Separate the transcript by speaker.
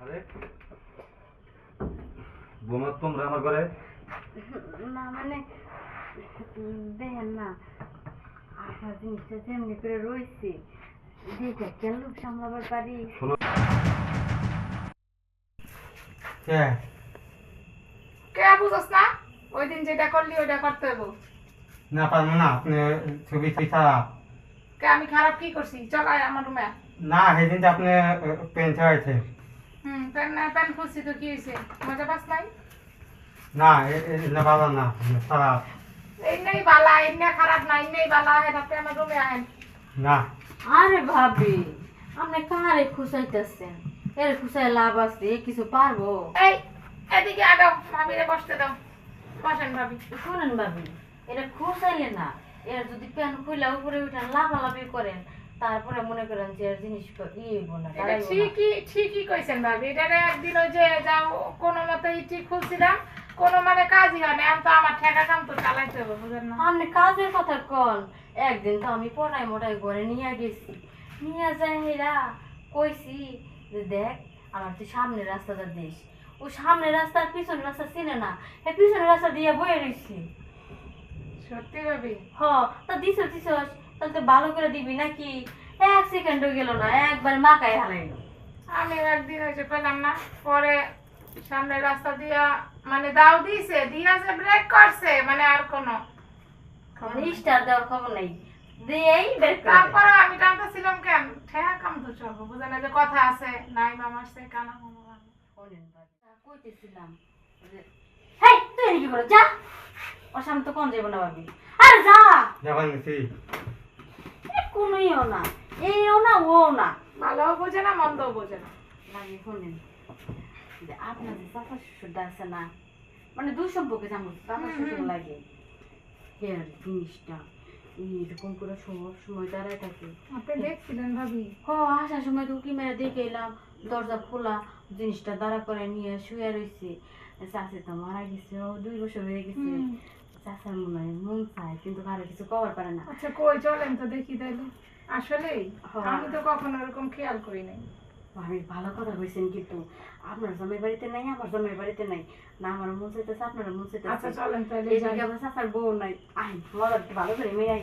Speaker 1: আরে। বোমা তোমরা আমার ঘরে।
Speaker 2: না মানে দেখেন না আপনার জিনিসটা যেমনি করে রয়েছে দেখে কেন লোক সামলাবার পারি।
Speaker 1: শোনো।
Speaker 3: কে?
Speaker 4: কে বুঝস না? ওই দিন যেটা করলি ওইটা করতে হইব।
Speaker 3: না পারব না আপনি ছবি ছবি খারাপ
Speaker 4: কে আমি খারাপ কি করছি? চল আয় আমার রুমে।
Speaker 3: না সেদিন যে আপনি পেন্ট হয়েছে
Speaker 4: হুম প্যান না প্যান খুলছি তো কি হয়েছে? মজা পাস নাই?
Speaker 3: না এ- এ- না খারাপ
Speaker 4: এই বালা এই খারাপ না এই নেই বালা হেটাতে আমার রুমে আহেন।
Speaker 3: না।
Speaker 2: আরে ভাবি আপনি কারে খুশাইতেছেন এর খুশাই লাভ আছে কিছু পারব?
Speaker 4: এই এদিকে আগাও ভাবিরে বসতে দাও। বসেন ভাবি।
Speaker 2: শোনেন ভাবি এটা খুশাইলে না এর যদি প্যান খুলে উপরে উঠান লাফালাফি করেন তারপরে মনে করেন যে জিনিস।
Speaker 4: ঠিকই ঠিকই কইছেন ভাবি। এটা একদিন ওই যে যাও কোনো মতে ঠিক খুলছিলাম কোনো মানে কাজই হয় না। এখন তো আমার ঠেকা কাম তো চালাইতে হবে বুঝেন না।
Speaker 2: আপনি কাজের কথা কন একদিন তো আমি পড়াই মোটাই ঘরে নিয়ে গেছি। নিয়ে যাই হেরা কইছি যে দেখ আমার তুই সামনের রাস্তাটা দিস ও সামনের রাস্তার পিছনের রাস্তা চিনে না এই পিছনের রাস্তা দিয়ে বয়ে রয়েছি
Speaker 4: সত্যি ভাবি?
Speaker 2: হ তা দিছ দিছ তাহলে তো ভালো করে দিবি নাকি? এক সেকেন্ডও গেল না একবার মাকাই হালাইলো
Speaker 4: আমি একদিন হয়েছে পেলাম না পরে সামনের রাস্তা দিয়া মানে দাও দিছে দিয়াছে ব্রেক করছে মানে আর কোনো।
Speaker 2: স্টার দেওয়ার খবর নাই। দিয়েই বের করে দেয়।
Speaker 4: তারপরে আমি টানতেছিলাম কেন? ঠেয়া কাম তো চলবো বুঝে না যে কথা আছে নাই মামা সে কানা মামা
Speaker 2: কইতেছিলাম হেই তুই এদিকে কি করো যা। ওর সামনে তো কোন যাব না ভাবি। আরে যা।
Speaker 3: যাবার নিছি
Speaker 2: এ কোনো ইয়েও না এইও না ও না।
Speaker 4: ভালো বোঝে না মন্দও বোঝে না।
Speaker 2: লাগে শোনেন যে আপনার যে চাচা শ্বশুরটা আছে না মানে দুই সম্পর্কে যেমন চাচা শ্বশুর লাগে হেয়ার জিনিসটা এইরকম করে সব সময় দাঁড়ায় থাকে।
Speaker 4: আপনি দেখছিলেন ভাবি?
Speaker 2: হ আসার সময় তো উকি মেরে দেখে এলাম দরজা খোলা জিনিসটা দাঁড়া করে নিয়ে শুয়ে রয়েছে চাষি তো মারা গেছে দুই বছর হয়ে গেছে। চাষার মনে হয় মন চায় কিন্তু কারও কিছু কভার পারে না।
Speaker 4: আচ্ছা কই চলেন তো দেখি তাইলে। আসলেই
Speaker 2: হ্যাঁ।
Speaker 4: আমি তো কখনো এরকম খেয়াল করি নাই।
Speaker 2: আমি ভালো কথা কইছেন কিন্তু আপনার জমির বাড়িতে নাই আমার জমির বাড়িতে নাই। না আমার মন চাইতেছে আপনার মন
Speaker 4: আচ্ছা চলেন তাইলে
Speaker 2: এই জায়গায় আমার চাচার বউ নাই। আই মজার ভালো করে মেয়ে আই